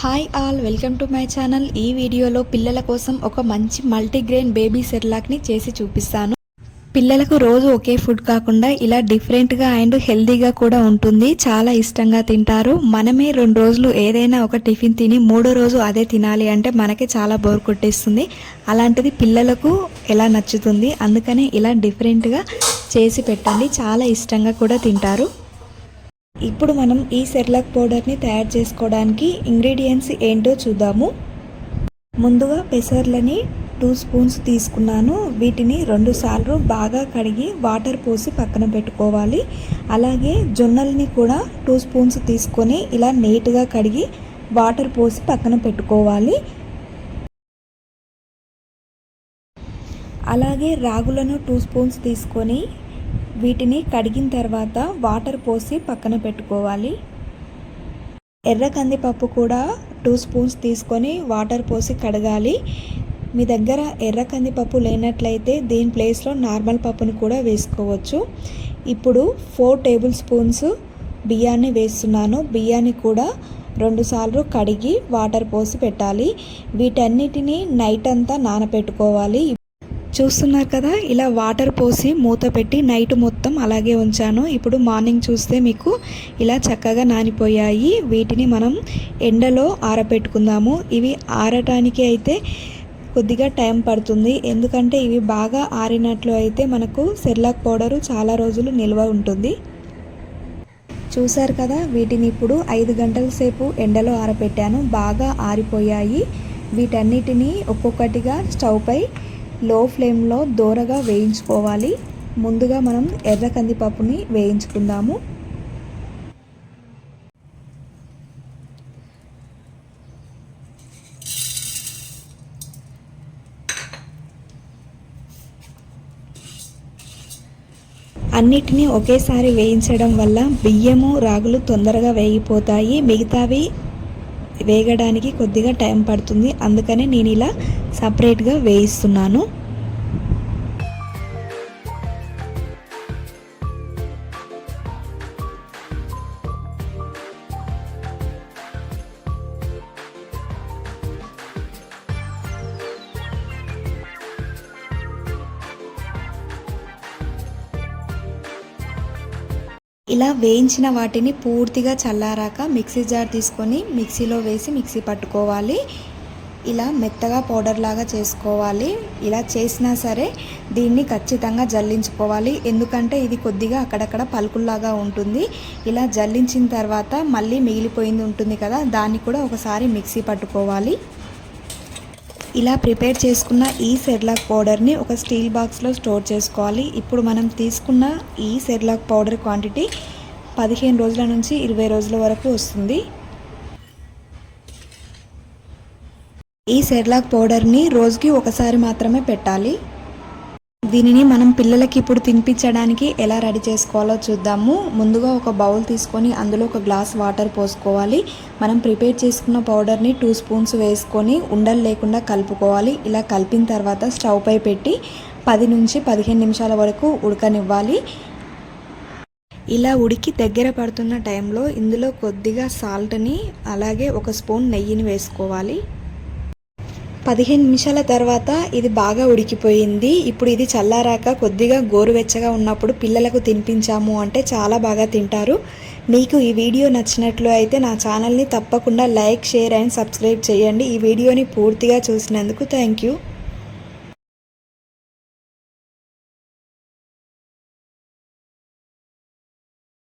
Hi all welcome to my channel ఈ వీడియోలో పిల్లల కోసం ఒక మంచి మల్టీగ్రెయిన్ బేబీ సెర్లాక్ని చేసి చూపిస్తాను. పిల్లలకు రోజు ఒకే ఫుడ్ కాకుండా ఇలా డిఫరెంట్గా అండ్ హెల్దీగా కూడా ఉంటుంది. చాలా ఇష్టంగా తింటారు. మనమే రెండు రోజులు ఏదైనా ఒక టిఫిన్ తిని మూడో రోజు అదే తినాలి అంటే మనకి చాలా బోర్ కొట్టేస్తుంది. అలాంటిది పిల్లలకు ఎలా నచ్చుతుంది? అందుకనే ఇలా డిఫరెంట్గా చేసి పెట్టండి. చాలా ఇష్టంగా కూడా తింటారు. ఇప్పుడు మనం ఈ సెర్లాక్ పౌడర్ని తయారు చేసుకోవడానికి ఇంగ్రీడియంట్స్ ఏంటో చూద్దాము. ముందుగా పెసర్లని టూ స్పూన్స్ తీసుకున్నాను. వీటిని రెండు సార్లు బాగా కడిగి వాటర్ పోసి పక్కన పెట్టుకోవాలి. అలాగే జొన్నల్ని కూడా టూ స్పూన్స్ తీసుకొని ఇలా నీట్గా కడిగి వాటర్ పోసి పక్కన పెట్టుకోవాలి. అలాగే రాగులను టూ స్పూన్స్ తీసుకొని వీటిని కడిగిన తర్వాత వాటర్ పోసి పక్కన పెట్టుకోవాలి. ఎర్ర కందిపప్పు కూడా టూ స్పూన్స్ తీసుకొని వాటర్ పోసి కడగాలి. మీ దగ్గర ఎర్ర కందిపప్పు లేనట్లయితే దీని ప్లేస్లో నార్మల్ పప్పుని కూడా వేసుకోవచ్చు. ఇప్పుడు ఫోర్ టేబుల్ స్పూన్స్ బియ్యాన్ని వేస్తున్నాను. బియ్యాన్ని కూడా రెండుసార్లు కడిగి వాటర్ పోసి పెట్టాలి. వీటన్నిటిని నైట్ అంతా నానపెట్టుకోవాలి. చూస్తున్నారు కదా ఇలా వాటర్ పోసి మూత పెట్టి నైట్ మొత్తం అలాగే ఉంచాను. ఇప్పుడు మార్నింగ్ చూస్తే మీకు ఇలా చక్కగా నానిపోయాయి. వీటిని మనం ఎండలో ఆరబెట్టుకుందాము ఇవి ఆరటానికి అయితే కొద్దిగా టైం పడుతుంది. ఎందుకంటే ఇవి బాగా ఆరినట్లు అయితే మనకు సెర్లాక్ పౌడరు చాలా రోజులు నిల్వ ఉంటుంది. చూశారు కదా వీటిని ఇప్పుడు ఐదు గంటల సేపు ఎండలో ఆరబెట్టాను బాగా ఆరిపోయాయి. వీటన్నిటిని ఒక్కొక్కటిగా స్టవ్పై లో ఫ్లేమ్లో దోరగా వేయించుకోవాలి. ముందుగా మనం ఎర్ర కందిపప్పుని వేయించుకుందాము. అన్నిటినీ ఒకేసారి వేయించడం వల్ల బియ్యము రాగులు తొందరగా వేగిపోతాయి. మిగతావి వేగడానికి కొద్దిగా టైం పడుతుంది. అందుకనే నేను ఇలా సపరేట్గా వేయిస్తున్నాను. ఇలా వేయించిన వాటిని పూర్తిగా చల్లారాక మిక్సీ జార్ తీసుకొని మిక్సీలో వేసి మిక్సీ పట్టుకోవాలి. ఇలా మెత్తగా పౌడర్ లాగా చేసుకోవాలి. ఇలా చేసినా సరే దీన్ని ఖచ్చితంగా జల్లించుకోవాలి. ఎందుకంటే ఇది కొద్దిగా అక్కడక్కడ పలుకుల్లాగా ఉంటుంది. ఇలా జల్లించిన తర్వాత మళ్ళీ మిగిలిపోయింది ఉంటుంది కదా దాన్ని కూడా ఒకసారి మిక్సీ పట్టుకోవాలి. ఇలా ప్రిపేర్ చేసుకున్న ఈ సెర్లాక్ పౌడర్ని ఒక స్టీల్ బాక్స్లో స్టోర్ చేసుకోవాలి. ఇప్పుడు మనం తీసుకున్న ఈ సెర్లాక్ పౌడర్ క్వాంటిటీ పదిహేను రోజుల నుంచి ఇరవై రోజుల వరకు వస్తుంది. ఈ సెర్లాక్ పౌడర్ని రోజుకి ఒకసారి మాత్రమే పెట్టాలి. దీనిని మనం పిల్లలకి ఇప్పుడు తినిపించడానికి ఎలా రెడీ చేసుకోవాలో చూద్దాము. ముందుగా ఒక బౌల్ తీసుకొని అందులో ఒక గ్లాస్ వాటర్ పోసుకోవాలి. మనం ప్రిపేర్ చేసుకున్న పౌడర్ని టూ స్పూన్స్ వేసుకొని ఉండలు లేకుండా కలుపుకోవాలి. ఇలా కలిపిన తర్వాత స్టవ్ పై పెట్టి పది నుంచి పదిహేను నిమిషాల వరకు ఉడకనివ్వాలి. ఇలా ఉడికి దగ్గర పడుతున్న టైంలో ఇందులో కొద్దిగా సాల్ట్ని అలాగే ఒక స్పూన్ నెయ్యిని వేసుకోవాలి. పదిహేను నిమిషాల తర్వాత ఇది బాగా ఉడికిపోయింది. ఇప్పుడు ఇది చల్లారాక కొద్దిగా గోరువెచ్చగా ఉన్నప్పుడు పిల్లలకు తినిపించాము అంటే చాలా బాగా తింటారు. మీకు ఈ వీడియో నచ్చినట్లు అయితే నా ఛానల్ని తప్పకుండా లైక్ షేర్ అండ్ సబ్స్క్రైబ్ చేయండి. ఈ వీడియోని పూర్తిగా చూసినందుకు థ్యాంక్ యూ.